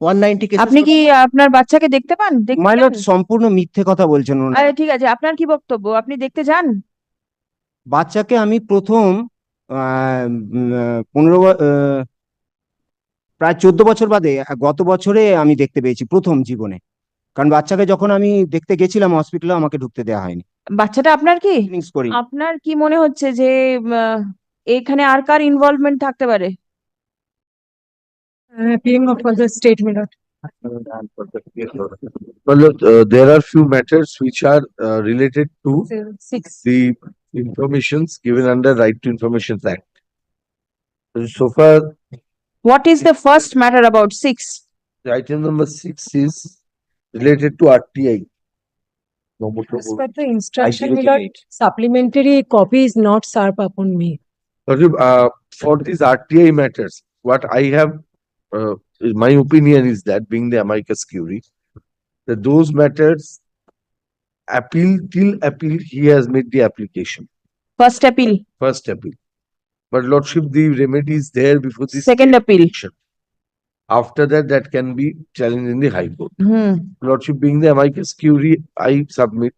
One ninety আপনি কি আপনার বাচ্চাকে দেখতে পান? মাইলট যান? সম্পূর্ণ মিথ্যে কথা বলছেন আরে ঠিক আছে আপনার কি বক্তব্য? আপনি দেখতে যান। বাচ্চাকে আমি প্রথম পনেরো প্রায় চোদ্দ বছর বাদে গত বছরে আমি দেখতে পেয়েছি প্রথম জীবনে। কারণ বাচ্চাকে যখন আমি দেখতে গেছিলাম হসপিটালে আমাকে ঢুকতে দেওয়া হয়নি। বাচ্চাটা আপনার কি? আপনার কি মনে হচ্ছে যে এখানে আর কার ইনভলভমেন্ট থাকতে পারে? I'm appealing for the statement. Well, look, uh, there are few matters which are uh, related to Six. the informations given under Right to Information Act. So far, What is the first matter about six? the item number six is related to RTI. As per the instruction, my ICVT lord, rate. supplementary copy is not served upon me. But uh, for these RTI matters, what I have, uh, my opinion is that being the amicus curie, that those matters appeal till appeal, he has made the application, First appeal, first appeal. But lordship, the remedy is there before the. second appeal. action. After that, that can be challenged in the high court. Hmm. Lordship being the amicus curie, I submit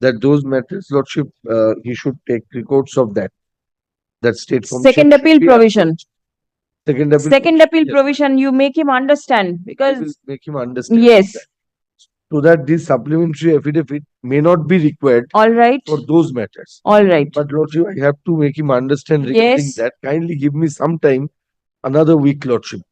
that those matters, lordship, uh, he should take records of that. That state. Second appeal provision. Second appeal. Second appeal yes. provision, you make him understand because, Make him understand. yes, that. So that this supplementary affidavit may not be required all right, for those matters. all right. But lordship, I have to make him understand regarding Yes. that. Kindly give me some time, another week lordship.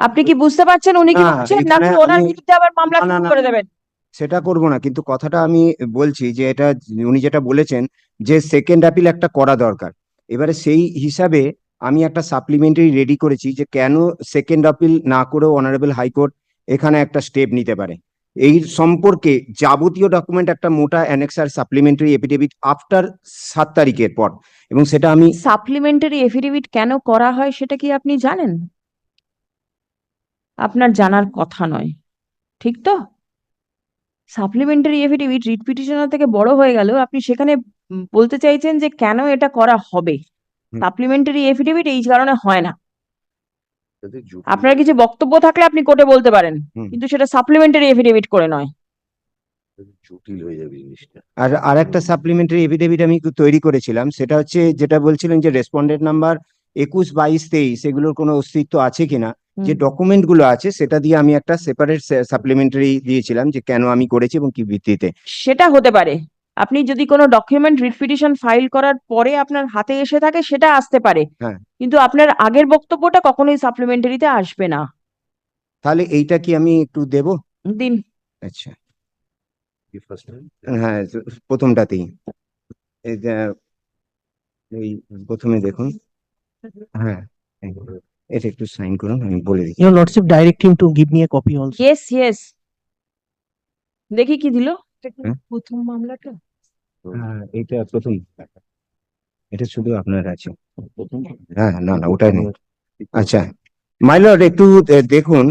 আপনি কি বুঝতে পারছেন উনি কি না, বলছেন এখানে নাকি ওনার আমি- বিরুদ্ধে আবার মামলা না, না, শুরু না। করে দেবেন? সেটা করব না কিন্তু কথাটা আমি বলছি যে এটা উনি যেটা বলেছেন যে সেকেন্ড অ্যাপিল একটা করা দরকার এবারে সেই হিসাবে আমি একটা সাপ্লিমেন্টারি রেডি করেছি যে কেন সেকেন্ড আপিল না করেও অনারেবল হাইকোর্ট এখানে একটা স্টেপ নিতে পারে। এই সম্পর্কে যাবতীয় ডকুমেন্ট একটা মোটা অ্যানেক্সার সাপ্লিমেন্টারি এফিডেভিট আফটার সাত তারিখের পর। এবং সেটা আমি সাপ্লিমেন্টারি এফিডেভিট কেন করা হয় সেটা কি আপনি জানেন? আপনার জানার কথা নয়। ঠিক তো? সাপ্লিমেন্টারি এফিডেভিট রিট পিটিশনার থেকে বড় হয়ে গেল আপনি সেখানে বলতে চাইছেন যে কেন এটা করা হবে। সাপ্লিমেন্টারি এফিডেভিট এই কারণে হয় না। আপনার কিছু বক্তব্য থাকলে আপনি কোর্টে বলতে পারেন কিন্তু সেটা সাপ্লিমেন্টারি এফিডেভিট করে নয়। জটিল হয়ে যাবে জিনিসটা। আর আর একটা সাপ্লিমেন্টারি এফিডেভিট আমি তৈরি করেছিলাম সেটা হচ্ছে যেটা বলছিলেন যে রেসপন্ডেন্ট নাম্বার একুশ বাইশ তেইশ এগুলোর কোনো অস্তিত্ব আছে কিনা? যে। ডকুমেন্টগুলো আছে সেটা দিয়ে আমি একটা সেপারেট সাপ্লিমেন্টারি দিয়েছিলাম যে কেন আমি করেছি এবং কি ভিত্তিতে। সেটা হতে পারে। আপনি যদি কোনো ডকুমেন্ট রিট পিটিশন ফাইল করার পরে আপনার হাতে এসে থাকে সেটা আসতে পারে। হ্যাঁ। কিন্তু আপনার আগের বক্তব্যটা কখনোই সাপ্লিমেন্টারিতে আসবে না। তাহলে এইটা কি আমি একটু দেব? দিন। আচ্ছা. হ্যাঁ প্রথমটাতেই। এই প্রথমে দেখুন। হ্যাঁ এটা একটু সাইন করুন আমি বলে দিই Your lordship direct him to give me a copy also. Yes yes দেখি কি দিল? হ্যাঁ? প্রথম মামলাটা? হ্যাঁ এটা প্রথম। এটা শুধু আপনার আছে। হ্যাঁ না না ওটাই নেই। আচ্ছা মাইলর একটু দেখুন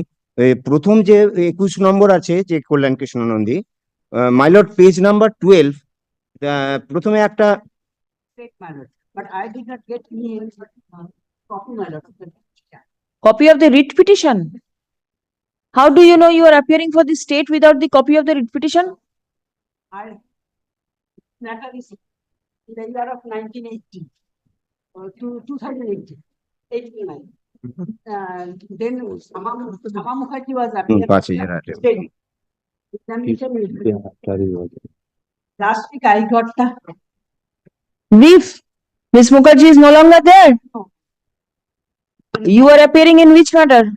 প্রথম যে একুশ নম্বর আছে যে Kalyan Krishna Nandi my lord page number twelve প্রথমে একটা state copy of the petition. Copy of the writ petition how do you know you are appearing for the state without the I in the year of 1980 or to 2018. 89. Uh, then Sama Mukherjee was mm, appearing. Last week I got the beef. Miss Mukherjee is no longer there. You are appearing in which matter?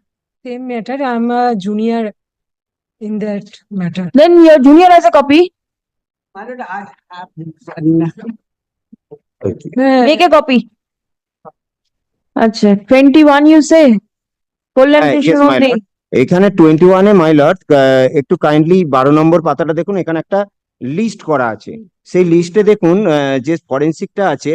Same matter. I'm a junior in that matter. Then your junior has a copy. Ballot I have. Uh, Make a copy. আচ্ছা twenty one you say Kalyan Krishna yes, my Nandi এখানে twenty ওয়ানে my lord একটু kindly বারো নম্বর পাতাটা দেখুন এখানে একটা লিস্ট করা আছে। সেই লিস্টে দেখুন আহ, যে ফরেন্সিকটা আছে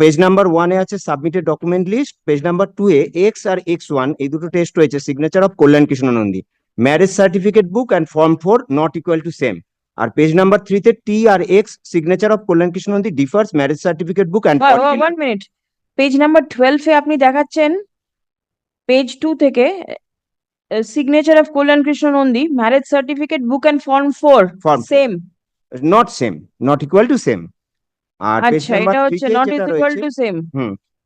পেজ নাম্বার ওয়ানে আছে submitted document list page number two A X R X one এই দুটো টেস্ট রয়েছে signature of Kalyan Krishna Nandi marriage certificate book and form four not equal to same R page number থ্রিতে T R X signature of Kalyan Krishna Nandi differs marriage certificate book and one minute page number টুয়েলভে আপনি দেখাচ্ছেন page two থেকে signature of Kalyan Krishna Nandi marriage certificate book and form four. Same not same not equal to same R page আচ্ছা number এটা হচ্ছে not equal to same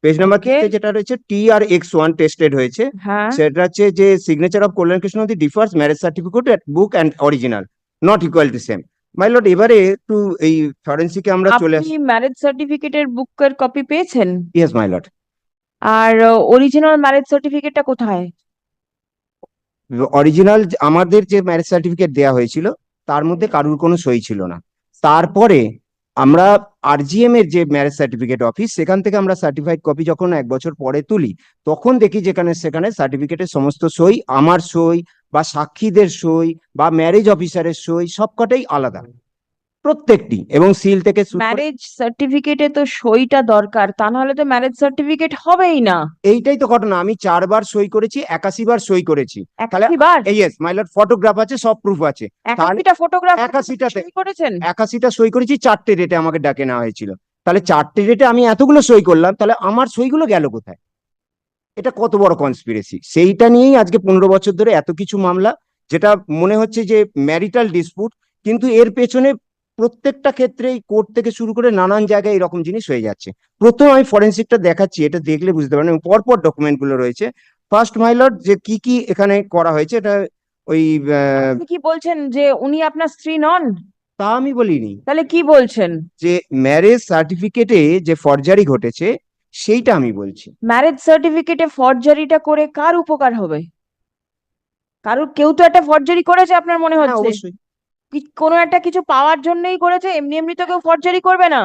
page number. থ্রিতে যেটা রয়েছে T R X one tested হয়েছে। হ্যাঁ। সেটা হচ্ছে যে signature of Kalyan Krishna Nandi differs marriage certificate book and original not equal to same my lord এবারে একটু এই ফরেন্সিকে আমরা চলে আপনি আসি। ম্যারেজ সার্টিফিকেটের বুকের কপি পেয়েছেন? ইয়েস মাই লর্ড আর অরিজিনাল ম্যারেজ সার্টিফিকেটটা কোথায়? অরিজিনাল আমাদের যে ম্যারেজ সার্টিফিকেট দেওয়া হয়েছিল তার মধ্যে কারুর কোনো সই ছিল না। তারপরে আমরা আরজিএম এর যে ম্যারেজ সার্টিফিকেট অফিস সেখান থেকে আমরা সার্টিফাইড কপি যখন এক বছর পরে তুলি তখন দেখি যেখানে সেখানে সার্টিফিকেটের সমস্ত সই আমার সই বা সাক্ষীদের সই বা ম্যারেজ অফিসারের সই সবকটাই আলাদা। প্রত্যেকটি। এবং সিল থেকে ম্যারেজ সার্টিফিকেটে তো সইটা দরকার তা নাহলে তো ম্যারেজ সার্টিফিকেট হবেই না। এইটাই তো ঘটনা। আমি চারবার সই করেছি একাশি বার সই করেছি। তাহলে- ইয়েস মাইলর ফটোগ্রাফ আছে সব প্রুফ আছে। একাশিটা ফটোগ্রাফ একাশিটাতে সই করেছেন? একাশিটা সই করেছি চারটে ডেটে আমাকে ডাকে নেওয়া হয়েছিল। তাহলে চারটে ডেটে আমি এতগুলো সই করলাম তাহলে আমার সইগুলো গেল কোথায়? এটা কত বড় কনস্পিরেসি সেইটা নিয়েই আজকে পনেরো বছর ধরে এত কিছু মামলা যেটা মনে হচ্ছে যে ম্যারিটাল ডিসপুট কিন্তু এর পেছনে প্রত্যেকটা ক্ষেত্রেই কোর্ট থেকে শুরু করে নানান জায়গায় এরকম জিনিস হয়ে যাচ্ছে। প্রথম আমি ফরেন্সিকটা দেখাচ্ছি এটা দেখলে বুঝতে পারেন পরপর ডকুমেন্টগুলো রয়েছে ফার্স্ট মাইলট যে কি কি এখানে করা হয়েছে এটা ওই কি বলছেন যে উনি আপনার স্ত্রী নন? তা আমি বলিনি। তাহলে কি বলছেন? যে ম্যারেজ সার্টিফিকেটে যে ফরজারি ঘটেছে সেইটা আমি বলছি। ম্যারেজ সার্টিফিকেটে ফরজারিটা করে কার উপকার হবে? কারোর কেউ তো একটা ফরজারি করেছে আপনার মনে হ্যাঁ হচ্ছে? অবশ্যই। কোনো একটা কিছু পাওয়ার জন্যই করেছে এমনি এমনি তো কেউ ফরজারি করবে না।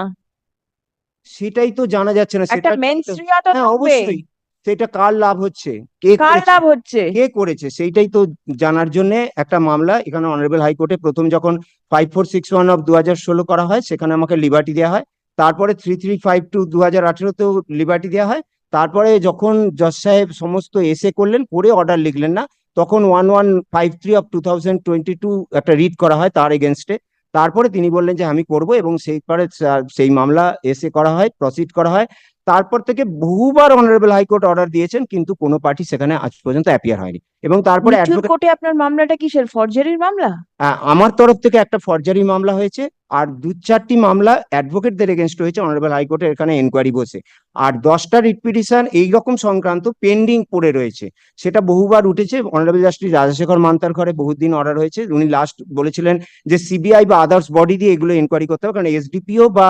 সেটাই তো জানা যাচ্ছে না একটা সেটা মেনস্ট্রিয়া তো হ্যাঁ থাকবে। অবশ্যই। সেটা কার লাভ হচ্ছে? কে কার করেছে? লাভ হচ্ছে? কে করেছে? সেইটাই তো জানার জন্য একটা মামলা। এখানে অনারেবল হাইকোর্টে প্রথম যখন five four six one of দু হাজার ষোলো করা হয় সেখানে আমাকে লিবার্টি দেওয়া হয়। তারপরে থ্রি থ্রি ফাইভ টু দু হাজার আঠেরোতেও লিবার্টি দেওয়া হয়। তারপরে যখন জজ সাহেব সমস্ত এসে করলেন পরে অর্ডার লিখলেন না তখন one one five three of two thousand twenty two একটা রিড করা হয় তার এগেনস্টে তারপরে তিনি বললেন যে আমি করব এবং সেইবারে সেই মামলা এসে করা হয় প্রসিড করা হয়। তারপর থেকে বহুবার অনারেবল হাইকোর্ট অর্ডার দিয়েছেন কিন্তু কোনো পার্টি সেখানে আজ পর্যন্ত অ্যাপিয়ার হয়নি। এবং তারপরে কোর্টে আপনার মামলাটা কিসের? ফরজারির মামলা? আমার তরফ থেকে একটা ফরজারি মামলা হয়েছে। আর দু চারটি মামলা অ্যাডভোকেটদের এগেনস্ট হয়েছে অনারেবল হাইকোর্টের এখানে এনকোয়ারি বসে। আর দশটা রিট পিটিশন এইরকম সংক্রান্ত পেন্ডিং পড়ে রয়েছে। সেটা বহুবার উঠেছে অনারেবল জাস্টিস রাজশেখর মান্তার ঘরে বহুদিন অর্ডার হয়েছে। উনি লাস্ট বলেছিলেন যে সিবিআই বা আদার্স বডি দিয়ে এগুলো এনকোয়ারি করতে হবে, কারণ এসডিপিও বা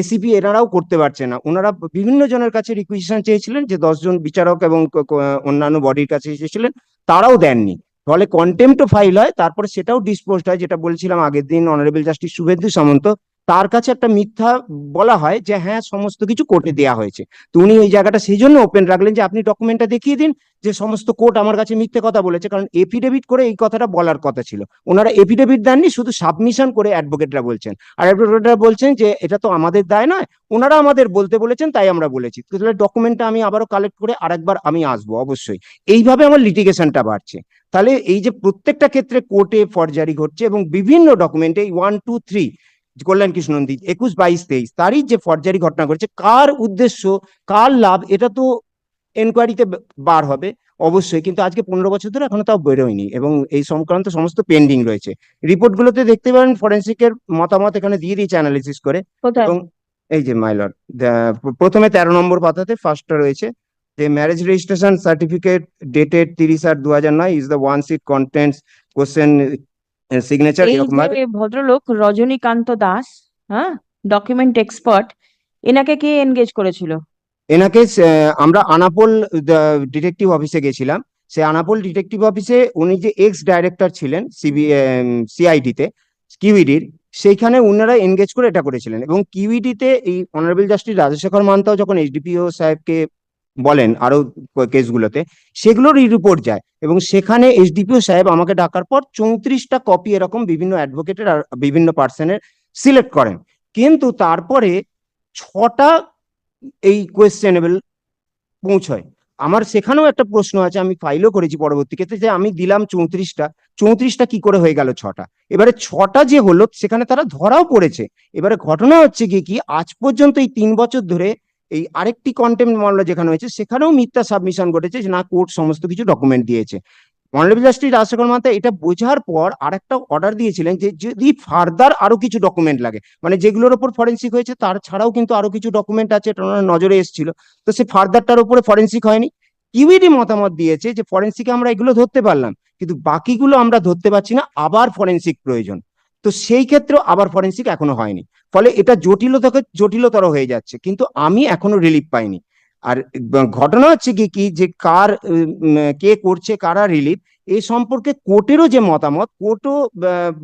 এসিপি এনারাও করতে পারছে না। ওনারা বিভিন্ন জনের কাছে রিকুইজিশন চেয়েছিলেন যে দশজন বিচারক এবং অন্যান্য বডির কাছে চেয়েছিলেন তারাও দেননি। ফলে কন্টেম্পট ফাইল হয়, তারপরে সেটাও ডিসপোজড হয়, যেটা বলছিলাম আগের দিন অনারেবল জাস্টিস শুভেন্দু সামন্ত। তার কাছে একটা মিথ্যা বলা হয় যে হ্যাঁ সমস্ত কিছু কোর্টে দেওয়া হয়েছে। তো উনি ওই জায়গাটা সেই জন্য ওপেন রাখলেন যে, আপনি ডকুমেন্টটা দেখিয়ে দিন যে, সমস্ত কোর্ট আমার কাছে মিথ্যে কথা বলেছে। কারণ এফিডেভিট করে এই কথাটা বলার কথা ছিল। ওনারা এফিডেভিট দেননি, শুধু সাবমিশন করে অ্যাডভোকেটরা বলছেন। আর অ্যাডভোকেটরা বলছেন যে, এটা তো আমাদের দায় নয়, ওনারা আমাদের বলতে বলেছেন, তাই আমরা বলেছি। তাহলে ডকুমেন্টটা আমি আবারও কালেক্ট করে আরেকবার আমি আসব, অবশ্যই। এইভাবে আমার লিটিগেশনটা বাড়ছে। তাহলে এই যে প্রত্যেকটা ক্ষেত্রে কোর্টে ফরজারি ঘটছে এবং বিভিন্ন ডকুমেন্টে one two three Kalyan Krishna Nandi একুশ বাইশ তেইশ তারই যে ফরজারি ঘটনা ঘটেছে কার উদ্দেশ্য কার লাভ এটা তো এনকোয়ারিতে বার হবে অবশ্যই। কিন্তু আজকে পনেরো বছর ধরে এখনও তাও বেরোয়নি এবং এই সংক্রান্ত সমস্ত পেন্ডিং রয়েছে। রিপোর্ট গুলোতে দেখতে পারেন ফরেন্সিকের মতামত এখানে দিয়ে দিয়েছে অ্যানালিসিস করে। এবং এই যে মাইলর প্রথমে তেরো নম্বর পাতাতে ফার্স্টটা রয়েছে যে ম্যারেজ রেজিস্ট্রেশন সার্টিফিকেট ডেটেড তিরিশ আট দু হাজার নয় is the one sit contents question signature এরকম ভাবে ভদ্রলোক রজনীকান্ত দাস হ্যাঁ? ডকুমেন্ট এক্সপার্ট এনাকে কে এনগেজ করেছিল? এনাকে আমরা আনাপোল ডিটেকটিভ অফিসে গেছিলাম। সে আনাপোল ডিটেকটিভ অফিসে উনি যে এক্স ডাইরেক্টর ছিলেন সিবি সিআইডিতে কিউইডির সেইখানে উনারা এনগেজ করে এটা করেছিলেন। এবং কিউইডিতে এই অনারেবল জাস্টিস রাজশেখর মান্তাও যখন এইচডিপিও সাহেবকে বলেন আরও কেসগুলোতে সেগুলোর রিপোর্ট যায়। এবং সেখানে এইচডিপিও সাহেব আমাকে ডাকার পর চৌত্রিশটা কপি এরকম বিভিন্ন অ্যাডভোকেটের আর বিভিন্ন পার্সনের সিলেক্ট করেন। কিন্তু তারপরে ছটা এই কোয়েশ্চেনেবল পৌঁছয়। আমার সেখানেও একটা প্রশ্ন আছে, আমি ফাইলও করেছি পরবর্তী ক্ষেত্রে, যে আমি দিলাম চৌত্রিশটা চৌত্রিশটা কি করে হয়ে গেল ছটা? এবারে ছটা যে হলো, সেখানে তারা ধরাও পড়েছে। এবারে ঘটনা হচ্ছে কি কি আজ পর্যন্ত এই তিন বছর ধরে এই আরেকটি কন্টেম্প মামলা যেখানে হয়েছে, সেখানেও মিথ্যা সাবমিশন ঘটেছে না কোর্ট সমস্ত কিছু ডকুমেন্ট দিয়েছে। অনারেবল জাস্টিস রাজশেখর মাহাতো এটা বোঝার পর আরেকটা অর্ডার দিয়েছিলেন যে, যদি ফার্দার আরও কিছু ডকুমেন্ট লাগে মানে যেগুলোর উপর ফরেন্সিক হয়েছে, তার ছাড়াও কিন্তু আরও কিছু ডকুমেন্ট আছে, এটা ওনার নজরে এসেছিল। তো সে ফার্দারটার উপরে ফরেন্সিক হয়নি। কিউইডি মতামত দিয়েছে যে ফরেন্সিকে আমরা এগুলো ধরতে পারলাম, কিন্তু বাকিগুলো আমরা ধরতে পারছি না, আবার ফরেন্সিক প্রয়োজন। তো সেই ক্ষেত্রেও আবার ফরেন্সিক এখনও হয়নি। ফলে এটা জটিলতাকে, জটিলতর হয়ে যাচ্ছে। কিন্তু আমি এখনও রিলিফ পাইনি। আর ঘটনা হচ্ছে কি কি যে কার কে করছে, কারা রিলিফ এই সম্পর্কে কোর্টেরও যে মতামত, কোর্টও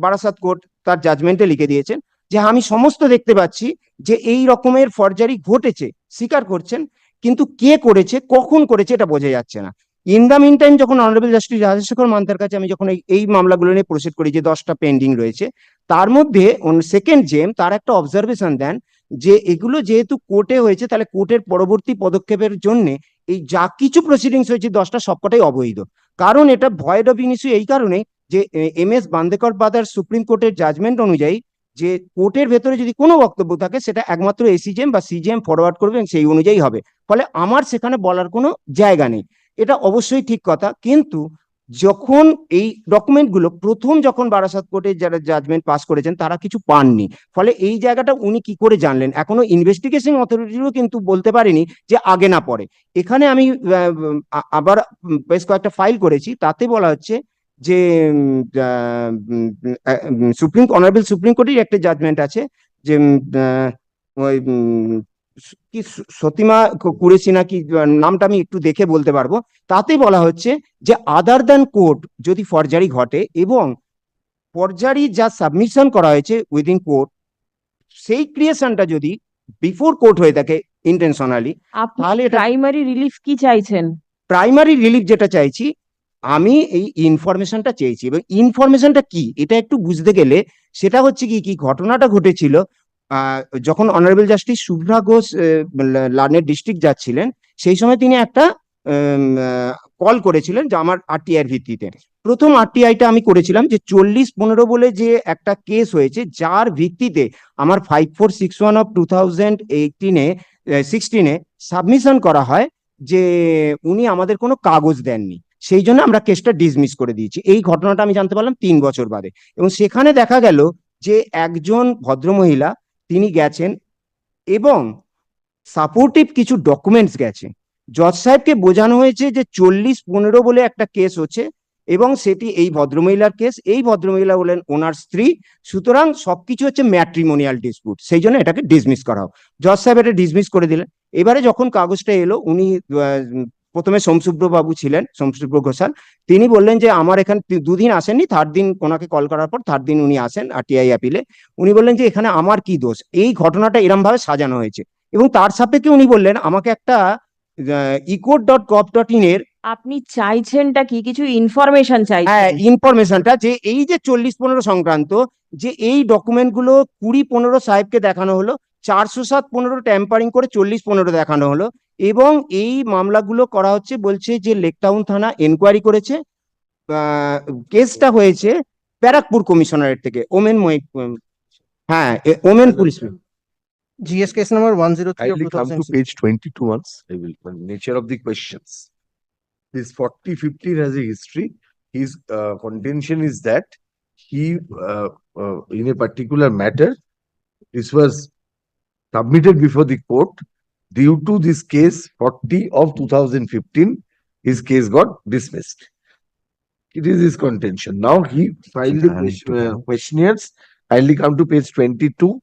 বারাসাত কোর্ট তার জাজমেন্টে লিখে দিয়েছেন যে আমি সমস্ত দেখতে পাচ্ছি যে এই রকমের ফরজারি ঘটেছে, স্বীকার করছেন, কিন্তু কে করেছে, কখন করেছে এটা বোঝা যাচ্ছে না। ইন দ্য মিন টাইম যখন অনারেবল জাস্টিস রাজশেখর মান্তার কাছে আমি যখন এই মামলাগুলো নিয়ে প্রসিড করি, যে দশটা পেন্ডিং রয়েছে, তার মধ্যে সেকেন্ড জেম তার একটা অবজারভেশন দেন যে এগুলো যেহেতু কোর্টে হয়েছে, তাহলে কোর্টের পরবর্তী পদক্ষেপের জন্য এই যা কিছু প্রসিডিংস হয়েছে, দশটা সবকটাই অবৈধ। কারণ এটা ভয়েড অফ ইনিশু এই কারণে যে M S Bandekar brother supreme কোর্টের জাজমেন্ট অনুযায়ী যে কোর্টের ভেতরে যদি কোনো বক্তব্য থাকে, সেটা একমাত্র এসিজেম বা সিজিএম ফরওয়ার্ড করবে সেই অনুযায়ী হবে। ফলে আমার সেখানে বলার কোনো জায়গা নেই। এটা অবশ্যই ঠিক কথা। কিন্তু যখন এই ডকুমেন্টগুলো প্রথম যখন বারাসাত কোর্টে যারা জাজমেন্ট পাস করেছেন, তারা কিছু পাননি। ফলে এই জায়গাটা উনি কি করে জানলেন? এখনও ইনভেস্টিগেশন অথরিটিও কিন্তু বলতে পারেনি যে আগে না পরে। এখানে আমি আবার বেশ কয়েকটা ফাইল করেছি। তাতে বলা হচ্ছে যে সুপ্রিম অনারেবল সুপ্রিম কোর্টের একটা জাজমেন্ট আছে যে ওই কি সতীমা কুরেশি নাকি নামটা আমি একটু দেখে বলতে পারব। তাতে বলা হচ্ছে যে আদার দ্যান কোর্ট যদি ফরজারি ঘটে এবং ফরজারি যা সাবমিশন করা হয়েছে উইদিন কোর্ট সেই ক্রিয়েশনটা যদি বিফোর কোর্ট হয়ে থাকে ইন্টেনশনালি তাহলে প্রাইমারি রিলিফ কি চাইছেন? প্রাইমারি রিলিফ যেটা চাইছি আমি এই ইনফরমেশনটা চেয়েছি। এবং ইনফরমেশনটা কি? এটা একটু বুঝতে গেলে সেটা হচ্ছে কি কি ঘটনাটা ঘটেছিল যখন অনারেবল জাস্টিস শুভ্রা ঘোষ লার্নের ডিস্ট্রিক্ট যাচ্ছিলেন, সেই সময় তিনি একটা কল করেছিলেন যে আমার আরটিআই এর ভিত্তিতে। প্রথম আরটিআইটা আমি করেছিলাম যে চল্লিশ পনেরো বলে যে একটা কেস হয়েছে, যার ভিত্তিতে আমার five four six one of two thousand এইটিনে সিক্সটিনে সাবমিশন করা হয় যে উনি আমাদের কোনো কাগজ দেননি। সেই জন্য আমরা কেসটা ডিসমিস করে দিয়েছি। এই ঘটনাটা আমি জানতে পারলাম তিন বছর বাদে। এবং সেখানে দেখা গেল যে একজন ভদ্রমহিলা তিনি গেছেন এবং সাপোর্টিভ কিছু ডকুমেন্টস গেছে জজ সাহেবকে বোঝানো হয়েছে যে চল্লিশ পনেরো বলে একটা কেস হচ্ছে এবং সেটি এই ভদ্রমহিলার কেস এই ভদ্রমহিলা হলেন ওনার স্ত্রী। সুতরাং সবকিছু হচ্ছে ম্যাট্রিমোনিয়াল ডিসপুট সেই জন্য এটাকে ডিসমিস করা হোক। জজ সাহেব এটা ডিসমিস করে দিলেন। এবারে যখন কাগজটা এলো, উনি প্রথমে সোমসুব্র বাবু ছিলেন সোমসুব্র ঘোষাল। তিনি বললেন যে আমার এখানে দুদিন আসেননি থার্ড দিন ওনাকে কল করার পর থার্ড দিন উনি আসেন আরটিআই অ্যাপিলে উনি বললেন যে এখানে আমার কি দোষ? এই ঘটনাটা এরম ভাবে সাজানো হয়েছে। এবং তার সাপেক্ষে উনি বললেন আমাকে একটা echoed dot gov dot in এর আপনি চাইছেনটা কি? কিছু ইনফরমেশন চাই হ্যাঁ ইনফরমেশনটা যে এই যে চল্লিশ পনেরো সংক্রান্ত যে এই ডকুমেন্টগুলো কুড়ি পনেরো সাহেবকে দেখানো হলো চারশো সাত পনেরো ট্যাম্পারিং করে চল্লিশ পনেরো দেখানো হলো এবং এই মামলাগুলো করা হচ্ছে বলছে যে লেকটাউন থানা এনকোয়ারি করেছে কেসটা হয়েছে প্যারাকপুর কমিশনারের থেকে ওমেন মহি হ্যাঁ women police. GS case number 103 of 2022 once I nature of the questions this 40 50 has history his contention is that he in a matter this was submitted before the court Due to this case forty of two thousand fifteen, his case got dismissed. It is his contention. Now he filed the I need uh, questionnaires. Kindly come to page twenty-two.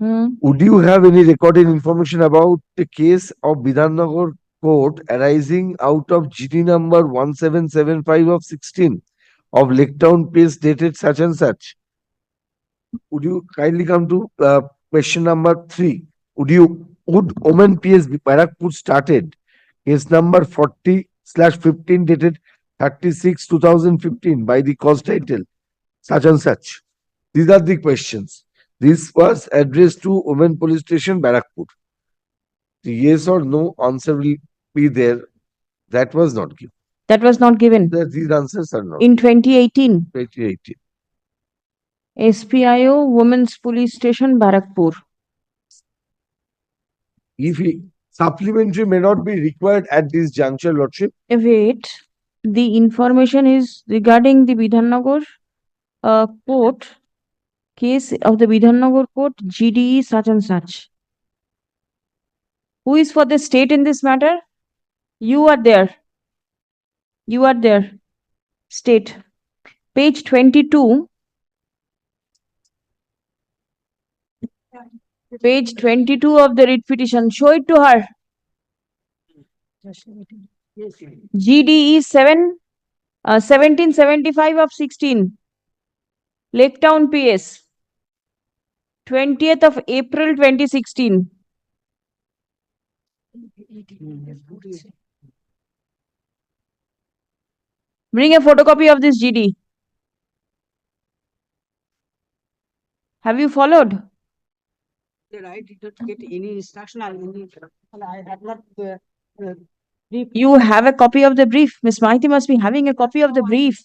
Hmm Would you have any recorded information about the case of Bidhannagar Court arising out of GT number one seven seven five of sixteen of Laketown Place dated such and such? Would you kindly come to uh, question number three? Would you, would woman PS Barakpur started case number 40 slash 15 dated 36 2015 by the cause title such and such. These are the questions. This was addressed to woman Police Station Barakpur. The yes or no answer will be there. That was not given. That was not given That- These answers are not. in 2018. 2018. SPIO Women's Police Station, Barakpur. If he, supplementary may not be required at this juncture, Lordship. Wait, the information is regarding the Vidhanagar uh, court case of the Vidhanagar court GDE such and such. Who is for the state in this matter? You are there. You are there. State. Page 22 Page twenty-two of the writ petition. Show it to her. GDE E seven, uh, seventeen seventy-five of sixteen. Lake Town PS. Twentieth of April twenty sixteen. Bring a photocopy of this GD. Have you followed? That I did not get any instruction or any, I have not, uh, uh, briefed You have a copy of the brief. Miss Maiti must be having a copy of the brief.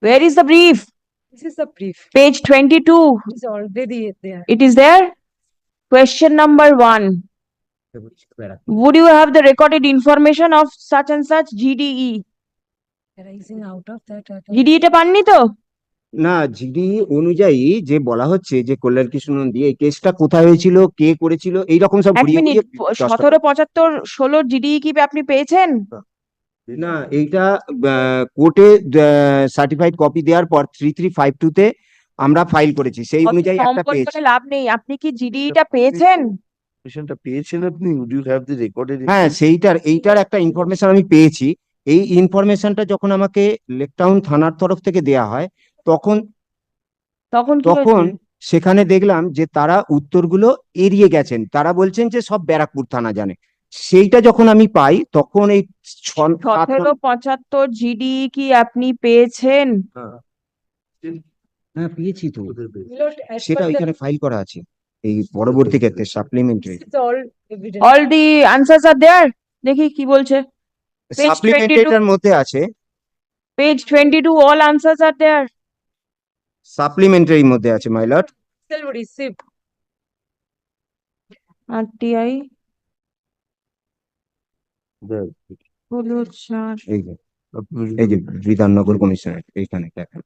Where is the brief? This is the brief. Page twenty-two. It's already there. It is there? Question number one. Would you have the recorded information of such and such E? GDE? Arising out of that. uh, GDE টা পাননি তো? না GD অনুযায়ী যে বলা হচ্ছে যে কল্যাণ কৃষ্ণ নন্দী এই কেসটা কোথায় হয়েছিল কে করেছিল এইরকম সব এক ঘুরিয়ে মিনিট, ঘুরিয়ে দশটা- সতেরো পঁচাত্তর ষোলো জিডিই কি আপনি পেয়েছেন? না এইটা কোর্টে সার্টিফাইড কপি দেওয়ার পর থ্রি থ্রি ফাইভ টু তে আমরা ফাইল করেছি সেই অত অনুযায়ী একটা সম্পদ পেয়েছি করে লাভ নেই। আপনি কি জিডিই টা পেয়েছেন? Informationটা পেয়েছেন আপনি? You have the recorded? হ্যাঁ সেইটার এইটার একটা ইনফরমেশন আমি পেয়েছি এই ইনফরমেশনটা যখন আমাকে লেকটাউন থানার তরফ থেকে দেয়া হয় তখন তখন তখন সেখানে দেখলাম যে তারা উত্তরগুলো এড়িয়ে গেছেন তারা বলছেন যে সব ব্যারাকপুর থানা জানে সেইটা যখন আমি পাই তখন এই সতেরো পঁচাত্তর জিডিই কি আপনি পেয়েছেন? হ্যাঁ পেয়েছি তো ওদের পেয়েছে। As সেটা ওইখানে ফাইল করা আছে এই পরবর্তী ক্ষেত্রে supplementary. All the answers are there? দেখি কি বলছে? সাপ্লিমেন্টারিটার মধ্যে আছে Page twenty-two, all answers are there. সাপ্লিমেন্টারির মধ্যে আছে my lord received. RTI The- হলো চার। এই যে এই যে বিধাননগর কমিশনার এইখানে দেখেন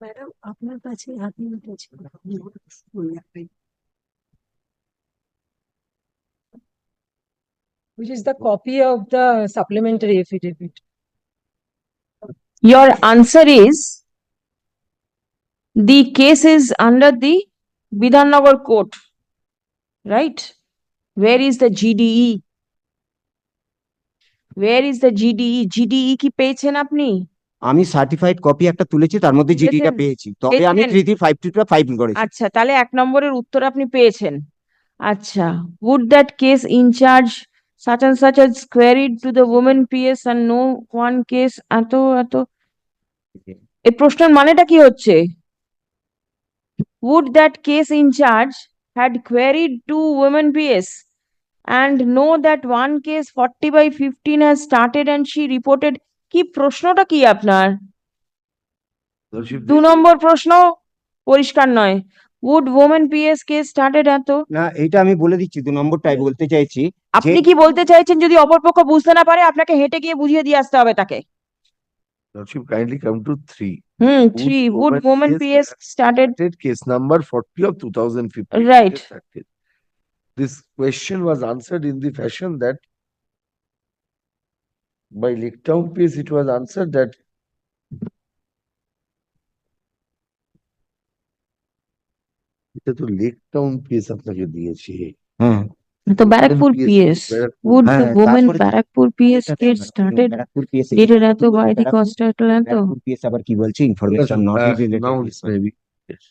ম্যাডাম আপনার কাছে হাতে উঠেছে Which is the copy of the supplementary affidavit. Your answer is the case is under the Bidhannagar court, right? Where is the GDE? Where is the GDE? GDE কি পেয়েছেন আপনি? আমি সার্টিফাইড কপি একটা তুলেছি তার মধ্যে জিডিটা পেয়েছেন? পেয়েছি তবে আমি পেয়েছেন? থ্রি থ্রি ফাইভ টুটা ফাইল করেছি আচ্ছা তাহলে এক নম্বরের উত্তর আপনি পেয়েছেন আচ্ছা would that case in charge such and such as queried to the woman PS and no one case এত এত এই প্রশ্নের মানেটা কি হচ্ছে would that case in charge had queried to women PS and know that one case forty by fifteen has started and she reported কি প্রশ্নটা কি আপনার Lordship, দু নম্বর প্রশ্ন পরিষ্কার নয় would women PS case started এত না এইটা আমি বলে দিচ্ছি দু নম্বরটাই বলতে চাইছি আপনি কি বলতে চাইছেন যদি অপরপক্ষ বুঝতে না পারে আপনাকে হেঁটে গিয়ে বুঝিয়ে দিয়ে আসতে হবে তাকে Lordship, kindly come to three. Hmm three would woman women PS PS started Stated case number forty of two thousand fifteen. Right. This question was answered in the fashion that by Lake Town PS, it was answered that এটা তো Lake Town PS আপনাকে দিয়েছে হ্যাঁ তো Barrackpore PS, PS Barrackpore- would হ্যাঁ, the women তারপরে- Barrackpore PS এটা তো case Barrackpore- started Barrackpore PS dated এত by the ব্যারাকপুর- constable এত ব্যারাকপুর PS আবার কি বলছে information not Uh, related Now it's maybe. yes.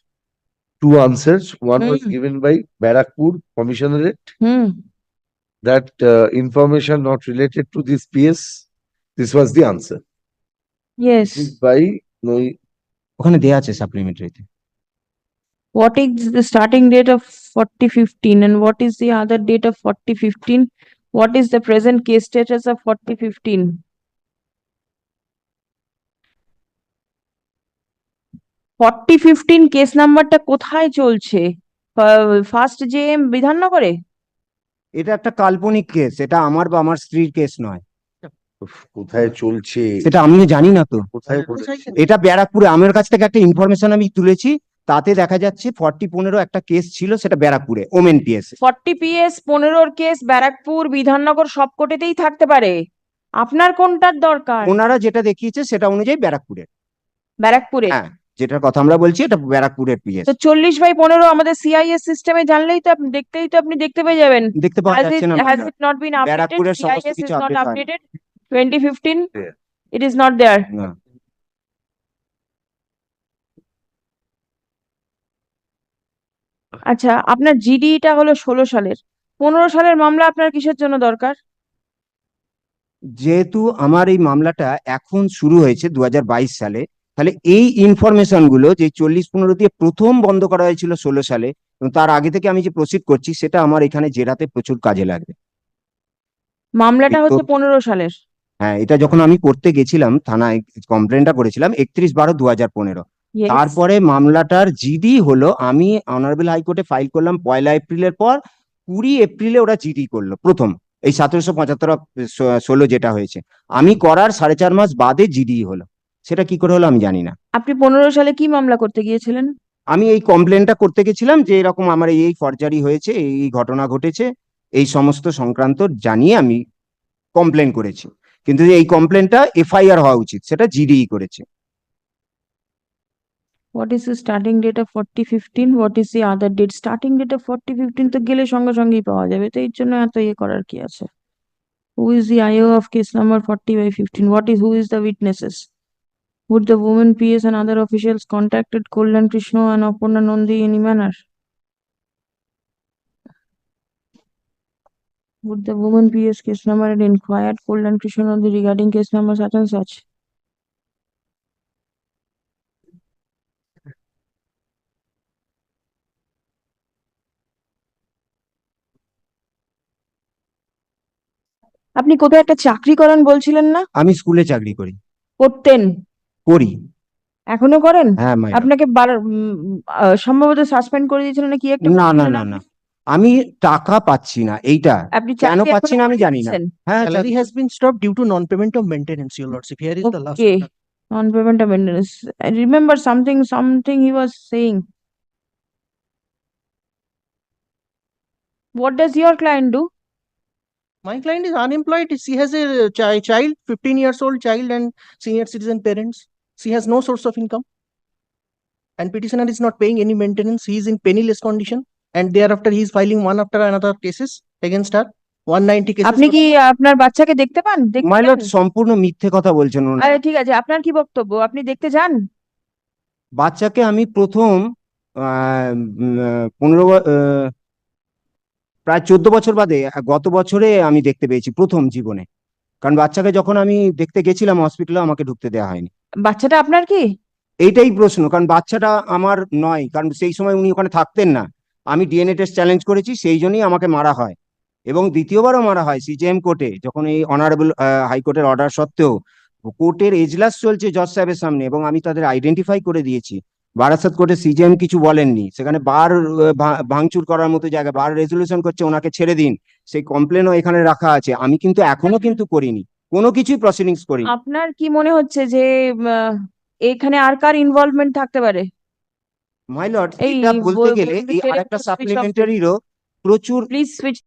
Two answers. One was Hmm. given by Barakpur Commissionerate hmm that uh, information not related to this PS. This was the answer. yes This by no ওখানে দেয়া আছে সাপ্লিমেন্টারিতে what is the starting date of forty fifteen and what is the other date of forty fifteen? What is the present case status of forty fifteen? Forty fifteen case নাম্বারটা কোথায় চলছে? First J M বিধাননগরে? এটা একটা কাল্পনিক case এটা আমার বা আমার স্ত্রীর কেস নয়। কোথায় চলছে? সেটা আমিও জানি না তো। কোথায় কোথায় এটা ব্যারাকপুরে আমার কাছ থেকে একটা ইনফরমেশন আমি তুলেছি। তাতে দেখা যাচ্ছে ফর্টি পনেরো একটা কেস ছিল সেটা ব্যারাকপুরে ওমেন পিএস। ফর্টি পিএস পনেরোর কেস ব্যারাকপুর বিধাননগর সব কোটেতেই থাকতে পারে। আপনার কোনটার দরকার? ওনারা যেটা দেখিয়েছে সেটা অনুযায়ী ব্যারাকপুরে। ব্যারাকপুরে? হ্যাঁ যেটার কথা আমরা বলছি এটা ব্যারাকপুরের পিএস। তো চল্লিশ বাই পনেরো আমাদের সিআইএস সিস্টেমে জানলেই তো আপনি দেখতেই তো আপনি দেখতে পেয়ে যাবেন। দেখতে পাওয়া যাচ্ছে না। not been updated? ব্যারাকপুরের সমস্ত CIS is কিছু not update হয়নি। updated? Twenty fifteen? Yeah. It is not there. না। আচ্ছা আপনার জিডিটা হলো ষোলো সালের। পনেরো সালের মামলা আপনার কিসের জন্য দরকার? যেহেতু আমার এই মামলাটা এখন শুরু হয়েছে দুহাজার বাইশ সালে তাহলে এই ইনফরমেশনগুলো যে চল্লিশ পনেরো দিয়ে প্রথম বন্ধ করা হয়েছিল ষোলো সালে এবং তার আগে থেকে আমি যে প্রসিড করছি সেটা আমার এখানে জেরাতে প্রচুর কাজে লাগবে। মামলাটা হচ্ছে পনেরো সালের। হ্যাঁ এটা যখন আমি করতে গেছিলাম থানায় কমপ্লেনটা করেছিলাম একত্রিশ বারো দু হাজার পনেরো. তারপরে মামলাটার জিডি হলো আমি অনারেবল হাইকোর্টে ফাইল করলাম পয়লা এপ্রিলের পর কুড়ি এপ্রিলে ওরা জিডি করল প্রথম। এই সতেরোশো পঁচাত্তর ষোলো যেটা হয়েছে। আমি করার সাড়ে চার মাস বাদে জিডি হলো। সেটা কি করে হলো আমি জানি না। আপনি পনেরো সালে কি মামলা করতে গিয়েছিলেন? আমি এই কমপ্লেনটা করতে গেছিলাম যে এরকম আমার এই এই ফরজারি হয়েছে এই এই ঘটনা ঘটেছে এই সমস্ত সংক্রান্ত জানিয়ে আমি কমপ্লেন করেছি। কিন্তু এই কমপ্লেনটা এফআইআর হওয়া উচিত সেটা জিডি করেছে। What is starting date of forty fifteen what is the other date starting date of forty fifteen তো গেলে সঙ্গে সঙ্গেই পাওয়া যাবে তো এর জন্য এত ইয়ে করার কি আছে who is the IO of case number forty by fifteen what is who is the witnesses Would the woman PS and other officials contacted Kollan Krishna and Aparna Nandi in any manner? Would the woman PS case number had inquired Kollan Krishna Nandi regarding case number such and such? আপনি কোথায় একটা চাকরি করেন বলছিলেন না? আমি স্কুলে চাকরি করি। করতেন? করি। এখনও করেন? হ্যাঁ, আপনাকে সম্ভবত সাসপেন্ড করে দিয়েছিলেন না কি একটা? না না না না। আমি টাকা পাচ্ছি না এইটা। আপনি কেন পাচ্ছি না আমি জানি না। হ্যাঁ salary has been stop due to non payment of maintenance you lords if here is the last non payment of maintenance I remember something something he was saying what does your client do My client is unemployed. She has a chi- child, fifteen years old child and senior citizen parents. She has no source of income. And petitioner is not paying any maintenance. He is in penniless condition. And thereafter he is filing one after another cases against her. One ninety cases. আপনি কি আপনার বাচ্চাকে দেখতে পান? দেখতে মাই lord সম্পূর্ণ মিথ্যে কথা বলছেন ওনারা। আরে ঠিক আছে, আপনার কি বক্তব্য? আপনি দেখতে যান? বাচ্চাকে আমি প্রথম পনেরো প্রায় চোদ্দ বছর বাদে গত বছরে আমি দেখতে পেয়েছি প্রথম জীবনে। কারণ বাচ্চাকে যখন আমি দেখতে গেছিলাম হসপিটালে আমাকে ঢুকতে দেওয়া হয়নি। বাচ্চাটা আপনার কি? এইটাই প্রশ্ন কারণ বাচ্চাটা আমার নয় কারণ সেই সময় উনি ওখানে থাকতেন না। আমি ডিএনএ টেস্ট চ্যালেঞ্জ করেছি সেই জন্যই আমাকে মারা হয়। এবং দ্বিতীয়বারও মারা হয় সিজেএম কোর্টে যখন এই অনারেবল হাইকোর্টের অর্ডার সত্ত্বেও। কোর্টের এজলাস চলছে জজ সাহেবের সামনে এবং আমি তাদের আইডেন্টিফাই করে দিয়েছি। বারাসাত কোর্টে সিজেএম কিছু বলেননি। সেখানে বার ভাঙচুর করার মতো জায়গা বার রেজলিউশন করছে ওনাকে ছেড়ে দিন। সেই কমপ্লেনও এখানে রাখা আছে। আমি কিন্তু এখনও কিন্তু করিনি। কোনো কিছুই প্রসিডিংস করিনি। আপনার কি মনে হচ্ছে যে এখানে আর কার ইনভলভমেন্ট থাকতে পারে? মাই লর্ড এটা বলতে গেলে এই আরেকটা সাপ্লিমেন্টারিরও প্রচুর প্লিজ switch